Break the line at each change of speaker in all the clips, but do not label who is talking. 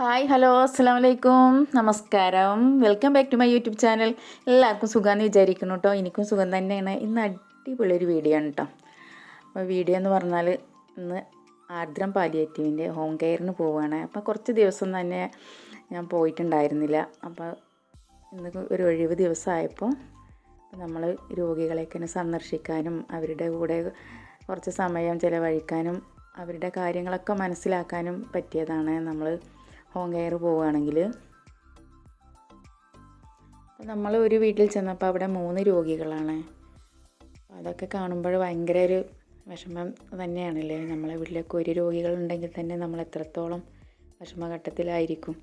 Hi hello അസ്സാം വലൈക്കും നമസ്കാരം. Welcome back to my YouTube channel. എല്ലാവർക്കും സുഖമെന്ന് വിചാരിക്കുന്നു കേട്ടോ എനിക്കും സുഖം തന്നെയാണ്. ഇന്ന് അടിപൊളി ഒരു വീഡിയോ ആണ് കേട്ടോ അപ്പോൾ വീഡിയോ എന്ന് പറഞ്ഞാൽ ഇന്ന് ആർദ്രം പാലിയേറ്റീവിന്റെ ഹോം കെയറിന് പോവുകയാണ് അപ്പോൾ കുറച്ച് ദിവസം തന്നെ ഞാൻ പോയിട്ടുണ്ടായിരുന്നില്ല. അപ്പോൾ ഇന്ന് ഒരു ഒഴിവ് ദിവസമായപ്പോൾ നമ്മൾ രോഗികളെയൊക്കെ സന്ദർശിക്കാനും അവരുടെ കൂടെ കുറച്ച് സമയം ചിലവഴിക്കാനും അവരുടെ കാര്യങ്ങളൊക്കെ മനസ്സിലാക്കാനും പറ്റിയതാണ്. നമ്മൾ ഹോം കെയർ പോവുകയാണെങ്കിൽ. നമ്മൾ ഒരു വീട്ടിൽ ചെന്നപ്പോൾ അവിടെ മൂന്ന് രോഗികളാണ്. അതൊക്കെ കാണുമ്പോൾ ഭയങ്കര ഒരു വിഷമം തന്നെയാണല്ലേ? നമ്മളെ വീട്ടിലൊക്കെ ഒരു രോഗികളുണ്ടെങ്കിൽ തന്നെ നമ്മൾ എത്രത്തോളം വിഷമഘട്ടത്തിലായിരിക്കും.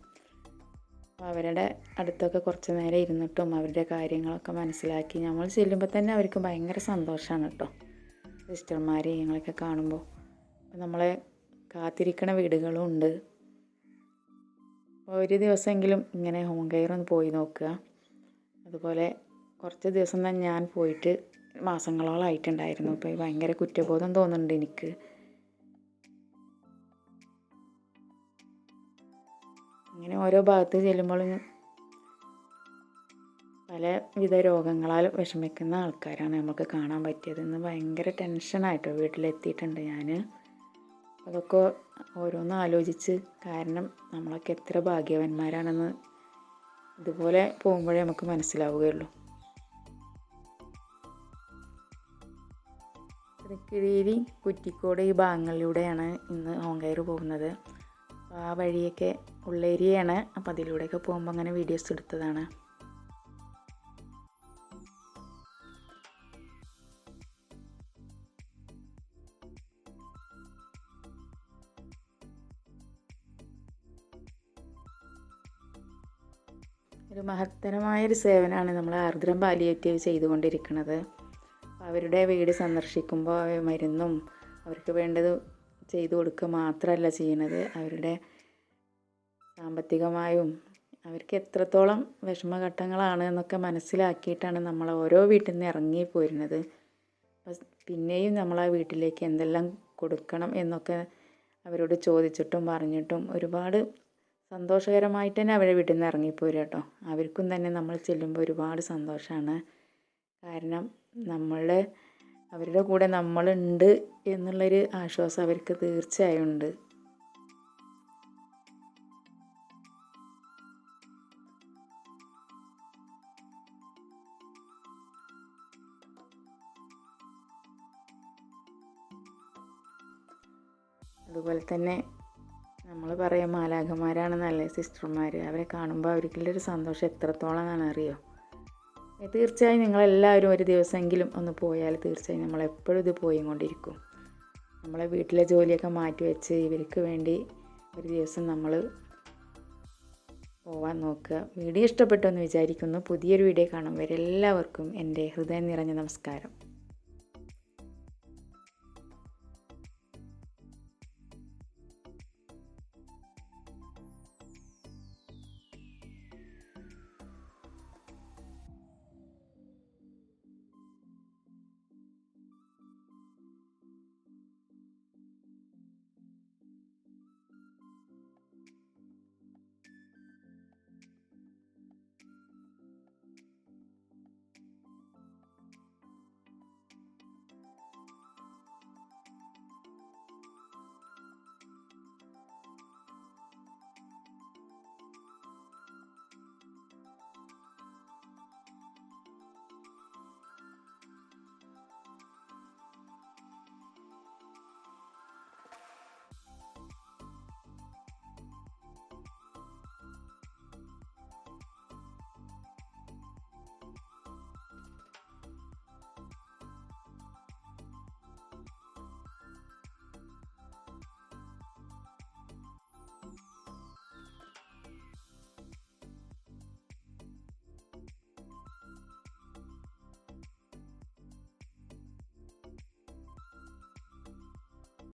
അപ്പോൾ അവരുടെ അടുത്തൊക്കെ കുറച്ച് നേരം ഇരുന്നിട്ടും അവരുടെ കാര്യങ്ങളൊക്കെ മനസ്സിലാക്കി നമ്മൾ ചെല്ലുമ്പോൾ തന്നെ അവർക്ക് ഭയങ്കര സന്തോഷമാണ് കേട്ടോ. സിസ്റ്റർമാരെ ഞങ്ങളൊക്കെ കാണുമ്പോൾ. നമ്മളെ കാത്തിരിക്കണ വീടുകളും ഉണ്ട്. ഒരു ദിവസമെങ്കിലും ഇങ്ങനെ ഹോം കെയർ ഒന്ന് പോയി നോക്കുക. അതുപോലെ കുറച്ച് ദിവസം തന്നെ ഞാൻ പോയിട്ട് മാസങ്ങളോളായിട്ടുണ്ടായിരുന്നു. ഇപ്പോൾ ഭയങ്കര കുറ്റബോധം തോന്നുന്നുണ്ട് എനിക്ക്. ഇങ്ങനെ ഓരോ ഭാഗത്ത് ചെല്ലുമ്പോഴും പലവിധ രോഗങ്ങളാൽ വിഷമിക്കുന്ന ആൾക്കാരാണ് നമുക്ക് കാണാൻ പറ്റിയത്. ഇന്ന് ഭയങ്കര ടെൻഷനായിട്ടോ വീട്ടിലെത്തിയിട്ടുണ്ട് ഞാൻ അതൊക്കെ ഓരോന്ന് ആലോചിച്ച് കാരണം നമ്മളൊക്കെ എത്ര ഭാഗ്യവാന്മാരാണെന്ന് ഇതുപോലെ പോകുമ്പോഴേ നമുക്ക് മനസ്സിലാവുകയുള്ളൂ. തൃക്കിഴേരി കുറ്റിക്കോട് ഈ ഭാഗങ്ങളിലൂടെയാണ് ഇന്ന് ഓങ്കയർ പോകുന്നത്. ആ വഴിയൊക്കെ ഉള്ളേരിയയാണ്. അപ്പോൾ അതിലൂടെയൊക്കെ പോകുമ്പോൾ അങ്ങനെ വീഡിയോസ് എടുത്തതാണ്. ഒരു മഹത്തരമായൊരു സേവനമാണ് നമ്മൾ ആർദ്രം പാലിയേറ്റീവ് ചെയ്തുകൊണ്ടിരിക്കുന്നത്. അവരുടെ വീട് സന്ദർശിക്കുമ്പോൾ മരുന്നും അവർക്ക് വേണ്ടത് ചെയ്തു കൊടുക്കുക മാത്രമല്ല ചെയ്യുന്നത്. അവരുടെ സാമ്പത്തികമായും അവർക്ക് എത്രത്തോളം വിഷമഘട്ടങ്ങളാണ് എന്നൊക്കെ മനസ്സിലാക്കിയിട്ടാണ് നമ്മൾ ഓരോ വീട്ടിൽ നിന്ന് ഇറങ്ങി പോരുന്നത്. പിന്നെയും നമ്മൾ ആ വീട്ടിലേക്ക് എന്തെല്ലാം കൊടുക്കണം എന്നൊക്കെ അവരോട് ചോദിച്ചിട്ടും പറഞ്ഞിട്ടും ഒരുപാട് സന്തോഷകരമായിട്ട് തന്നെ അവരെ വീട്ടിൽ നിന്ന് ഇറങ്ങിപ്പോരും കേട്ടോ. അവർക്കും തന്നെ നമ്മൾ ചെല്ലുമ്പോൾ ഒരുപാട് സന്തോഷമാണ് കാരണം നമ്മൾ അവരുടെ കൂടെ നമ്മളുണ്ട് എന്നുള്ളൊരു ആശ്വാസം അവർക്ക് തീർച്ചയായും ഉണ്ട് അതുപോലെ തന്നെ നമ്മൾ പറയാം മാലാഖമാരാണ് നല്ല സിസ്റ്റർമാർ അവരെ കാണുമ്പോൾ അവർക്കുള്ള ഒരു സന്തോഷം എത്രത്തോളം അറിയോ? തീർച്ചയായും നിങ്ങളെല്ലാവരും ഒരു ദിവസമെങ്കിലും ഒന്ന് പോയാൽ തീർച്ചയായും നമ്മളെപ്പോഴും ഇത് പോയി കൊണ്ടിരിക്കും നമ്മളെ വീട്ടിലെ ജോലിയൊക്കെ മാറ്റി വെച്ച് ഇവർക്ക് വേണ്ടി ഒരു ദിവസം നമ്മൾ പോവാൻ നോക്കുക. വീഡിയോ ഇഷ്ടപ്പെട്ടു എന്ന് വിചാരിക്കുന്നു. പുതിയൊരു വീഡിയോ കാണുമ്പോൾ എല്ലാവർക്കും എന്റെ ഹൃദയം നിറഞ്ഞ നമസ്കാരം.